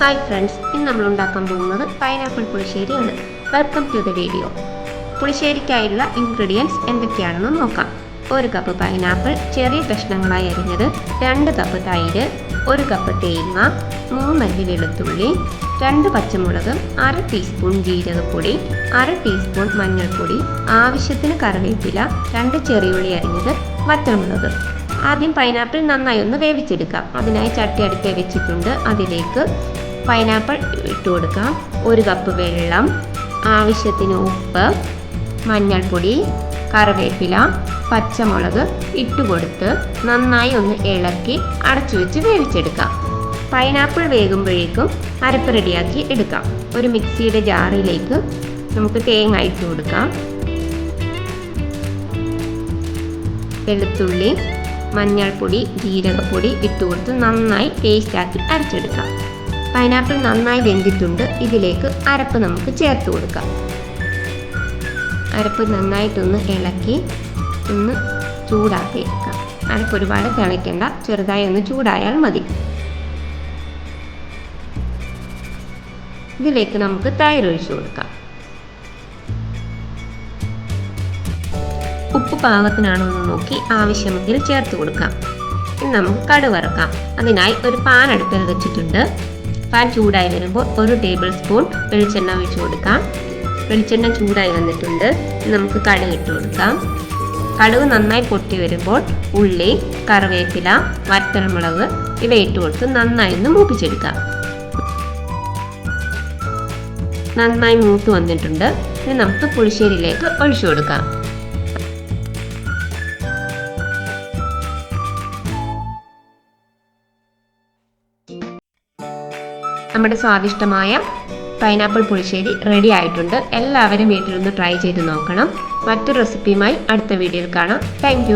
Hi friends ഇന്ന് നമ്മൾ ഉണ്ടാക്കാൻ പോകുന്നത് പൈനാപ്പിൾ പുളിശ്ശേരിയാണ്. വെൽക്കം ടു ദ വീഡിയോ പുളിശ്ശേരിക്കായുള്ള ഇൻഗ്രീഡിയൻസ് എന്തൊക്കെയാണെന്ന് നോക്കാം. ഒരു കപ്പ് പൈനാപ്പിൾ ചെറിയ കഷ്ണങ്ങളായി അരിഞ്ഞത് രണ്ട് കപ്പ് തൈര് ഒരു കപ്പ് തേങ്ങ മൂന്നല്ലി വെളുത്തുള്ളി രണ്ട് പച്ചമുളക് അര ടീസ്പൂൺ ജീരകപ്പൊടി അര ടീസ്പൂൺ മഞ്ഞൾപ്പൊടി ആവശ്യത്തിന് കറിവേപ്പില രണ്ട് ചെറിയുള്ളി അരിഞ്ഞത് വറ്റമുളക് ആദ്യം പൈനാപ്പിൾ നന്നായി ഒന്ന് വേവിച്ചെടുക്കാം. അതിനായി ചട്ടി അടുപ്പേ വെച്ചിട്ടുണ്ട്. അതിലേക്ക് പൈനാപ്പിൾ ഇട്ട് കൊടുക്കാം. ഒരു കപ്പ് വെള്ളം ആവശ്യത്തിന് ഉപ്പ് മഞ്ഞൾപ്പൊടി കറിവേപ്പില പച്ചമുളക് ഇട്ട് കൊടുത്ത് നന്നായി ഒന്ന് ഇളക്കി അടച്ചു വെച്ച് വേവിച്ചെടുക്കാം. പൈനാപ്പിൾ വേകുമ്പോഴേക്കും അരപ്പ് റെഡിയാക്കി എടുക്കാം. ഒരു മിക്സിയുടെ ജാറിലേക്ക് നമുക്ക് തേങ്ങ ഇട്ട് കൊടുക്കാം. വെളുത്തുള്ളി മഞ്ഞൾപ്പൊടി ജീരകപ്പൊടി ഇട്ട് കൊടുത്ത് നന്നായി പേസ്റ്റാക്കി അരച്ചെടുക്കാം. പൈനാപ്പിൾ നന്നായി വെന്തിട്ടുണ്ട്. ഇതിലേക്ക് അരപ്പ് നമുക്ക് ചേർത്ത് കൊടുക്കാം. അരപ്പ് നന്നായിട്ടൊന്ന് ഇളക്കി ഒന്ന് ചൂടാക്കി എടുക്കാം അരപ്പ് ഒരുപാട് തിളയ്ക്കേണ്ട. ചെറുതായി ഒന്ന് ചൂടായാൽ മതി. ഇതിലേക്ക് നമുക്ക് തൈര് കൊടുക്കാം. ഉപ്പ് പാകത്തിനാണോ എന്ന് നോക്കി ആവശ്യമെങ്കിൽ ചേർത്ത് കൊടുക്കാം. ഇനി നമുക്ക് കടുവറക്കാം അതിനായി ഒരു പാൻ അടുപ്പിൽ വെച്ചിട്ടുണ്ട്. പാൻ ചൂടായി വരുമ്പോൾ ഒരു ടേബിൾ സ്പൂൺ വെളിച്ചെണ്ണ ഒഴിച്ചു കൊടുക്കാം. വെളിച്ചെണ്ണ ചൂടായി വന്നിട്ടുണ്ട്. നമുക്ക് കടുക് ഇട്ട് കൊടുക്കാം. കടുക് നന്നായി പൊട്ടി വരുമ്പോൾ ഉള്ളി കറിവേപ്പില വറ്റൽമുളക് ഇവ ഇട്ട് കൊടുത്ത് നന്നായി ഒന്ന് മൂപ്പിച്ചെടുക്കാം. നന്നായി മൂത്ത് വന്നിട്ടുണ്ട്. ഇനി നമുക്ക് പുളിശ്ശേരിയിലേക്ക് ഒഴിച്ചു കൊടുക്കാം. നമ്മുടെ സ്വാദിഷ്ടമായ പൈനാപ്പിൾ പുളിശ്ശേരി റെഡി ആയിട്ടുണ്ട്. എല്ലാവരും വീട്ടിലൊന്ന് ട്രൈ ചെയ്ത് നോക്കണം. മറ്റൊരു റെസിപ്പിയുമായി അടുത്ത വീഡിയോയിൽ കാണാം. താങ്ക്